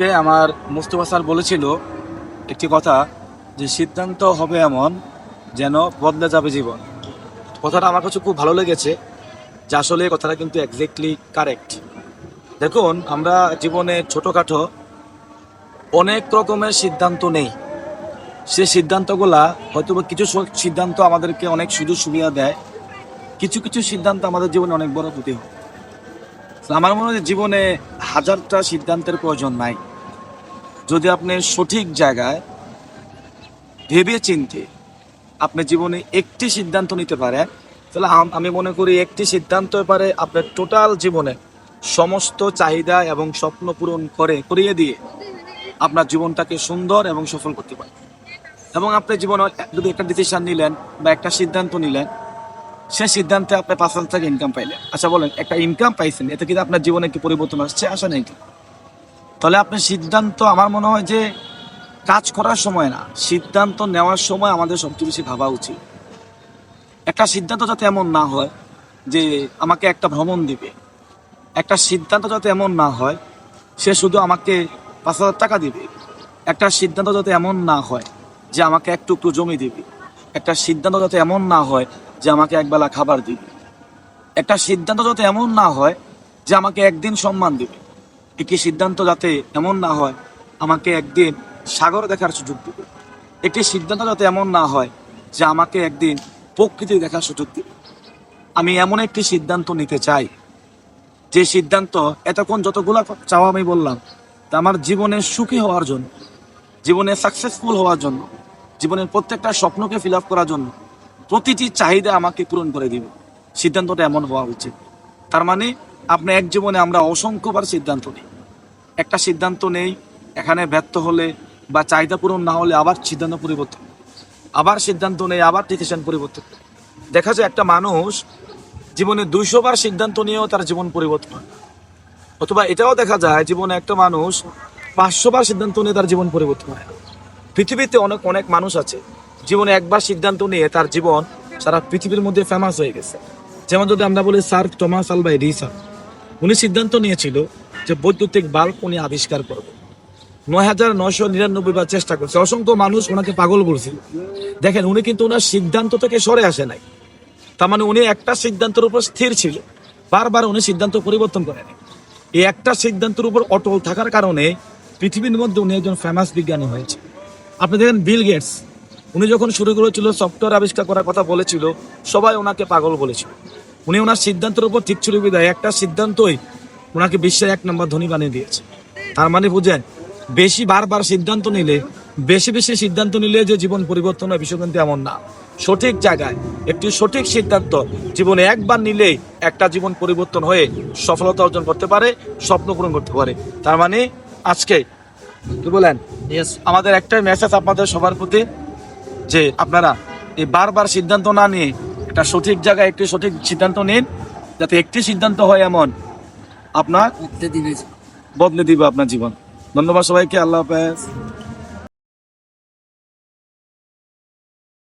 আমার মুস্তফা স্যার বলেছিল একটি কথা যে সিদ্ধান্ত হবে এমন যেন বদলে যাবে জীবন। কথাটা আমার কাছে খুব ভালো লেগেছে যে আসলে কথাটা কিন্তু এক্স্যাক্টলি কারেক্ট দেখুন, আমরা জীবনে ছোটোখাটো অনেক রকমের সিদ্ধান্ত নেই। সে সিদ্ধান্তগুলা হয়তো কিছু সিদ্ধান্ত আমাদেরকে অনেক সুযোগ সুবিধা দেয়। কিছু কিছু সিদ্ধান্ত আমাদের জীবনে অনেক বড় ক্ষতি হয়। আমার মনে হয় জীবনে হাজারটা সিদ্ধান্তের প্রয়োজন নাই। যদি আপনি সঠিক জায়গায় ভেবে চিনতে আপনি জীবনে একটি সিদ্ধান্ত নিতে পারেন, তাহলে আমি মনে করি একটি সিদ্ধান্ত পারে আপনার টোটাল জীবনে সমস্ত চাহিদা এবং স্বপ্ন পূরণ করে, করিয়ে দিয়ে আপনার জীবনটাকে সুন্দর এবং সফল করতে পারে এবং আপনি জীবনে যদি একটা ডিসিশন নিলেন বা একটা সিদ্ধান্ত নিলেন সে সিদ্ধান্তে আপনি পাঁচ হাজার টাকা ইনকাম পাইলেন। আচ্ছা বলেন, একটা ইনকাম পাইছেন এতে কিন্তু আপনার জীবনে কি পরিবর্তন আসছে? আসা নেই কি? তাহলে আপনার সিদ্ধান্ত, আমার মনে হয় যে কাজ করার সময় না, সিদ্ধান্ত নেওয়ার সময় আমাদের সবচেয়ে বেশি ভাবা উচিত। একটা সিদ্ধান্ত যাতে এমন না হয় যে আমাকে একটা ভ্রমণ দিবে, একটা সিদ্ধান্ত যাতে এমন না হয়, সে শুধু আমাকে পাঁচ হাজার টাকা দিবে। একটা সিদ্ধান্ত যাতে এমন না হয় যে আমাকে একটু একটু জমি দিবে, একটা সিদ্ধান্ত যাতে এমন না হয় যে আমাকে একবেলা খাবার দিবে। একটা সিদ্ধান্ত যাতে এমন না হয় যে আমাকে একদিন সম্মান দিবে। একটি সিদ্ধান্ত যাতে এমন না হয়? আমাকে একদিন সাগর দেখার সুযোগ দিবে। একটি সিদ্ধান্ত যাতে এমন না হয় যে আমাকে একদিন প্রকৃতি দেখার সুযোগ দিবে? আমি এমন একটি সিদ্ধান্ত নিতে চাই। যে সিদ্ধান্ত এতক্ষণ যতগুলো চাওয়া আমি বললাম, তা আমার জীবনে সুখী হওয়ার জন্য, জীবনে সাকসেসফুল হওয়ার জন্য, জীবনের প্রত্যেকটা স্বপ্নকে ফিল আপ করার জন্য প্রতিটি চাহিদা আমাকে পূরণ করে দিবে। সিদ্ধান্তটা এমন হওয়া উচিত। তার মানে আপনি এক জীবনে আমরা অসংখ্যবার সিদ্ধান্ত নিই। একটা সিদ্ধান্ত নেই, এখানে ব্যর্থ হলে বা চাহিদা পূরণ না হলে আবার সিদ্ধান্ত পরিবর্তন আবার সিদ্ধান্ত নেই, আবার ডিসিশন পরিবর্তন দেখা যায় একটা মানুষ জীবনে দুইশো বার সিদ্ধান্ত নিয়েও তার জীবন পরিবর্তন হয় অথবা এটাও দেখা যায়, জীবনে একটা মানুষ পাঁচশো বার সিদ্ধান্ত নিয়ে তার জীবন পরিবর্তন হয় পৃথিবীতে অনেক অনেক মানুষ আছে জীবনে একবার সিদ্ধান্ত নিয়ে তার জীবন সারা পৃথিবীর মধ্যে ফেমাস হয়ে গেছে। যেমন যদি আমরা বলি স্যার টমাস আলবা এডিসন, উনি সিদ্ধান্ত নিয়েছিল যে বৈদ্যুতিক বাল্ব উনি আবিষ্কার করবে। নয় হাজার নয়শো নিরানব্বই বার চেষ্টা করছে। অসংখ্য মানুষ ওনাকে পাগল বলছিল। দেখেন, উনি কিন্তু ওনার সিদ্ধান্ত থেকে সরে আসে নাই। তার মানে উনি একটা সিদ্ধান্তের উপর স্থির ছিল। বারবার উনি সিদ্ধান্ত পরিবর্তন করেন এই একটা সিদ্ধান্তের উপর অটল থাকার কারণে পৃথিবীর মধ্যে উনি একজন ফেমাস বিজ্ঞানী হয়েছে। আপনি দেখেন বিল গেটস উনি যখন শুরু করেছিল সফটওয়্যার আবিষ্কার করার কথা বলেছিল সবাই ওনাকে পাগল বলেছিল। উনি ওনার সিদ্ধান্তের উপর ঠিক ছিল বিদায় একটা সিদ্ধান্তই ওনাকে বিশ্বের এক নম্বর ধনী বানিয়ে দিয়েছে। তার মানে বুঝেন বেশি বারবার সিদ্ধান্ত নিলে বেশি বেশি সিদ্ধান্ত নিলে যে জীবন পরিবর্তন হয় বিষয় কিন্তু এমন না। সঠিক জায়গায় একটি সঠিক সিদ্ধান্ত জীবনে একবার নিলেই একটা জীবন পরিবর্তন হয়ে সফলতা অর্জন করতে পারে স্বপ্ন পূরণ করতে পারে। তার মানে আজকে কি বলেন? আমাদের একটাই মেসেজ আপনাদের সবার প্রতি যে আপনারা এই বারবার সিদ্ধান্ত না নিয়ে একটা সঠিক জায়গায় একটি সঠিক সিদ্ধান্ত নিন যাতে একটি সিদ্ধান্ত হয় এমন আপনার বদলে দিবে। আপনার জীবন। ধন্যবাদ সবাইকে আল্লাহ হাফেজ।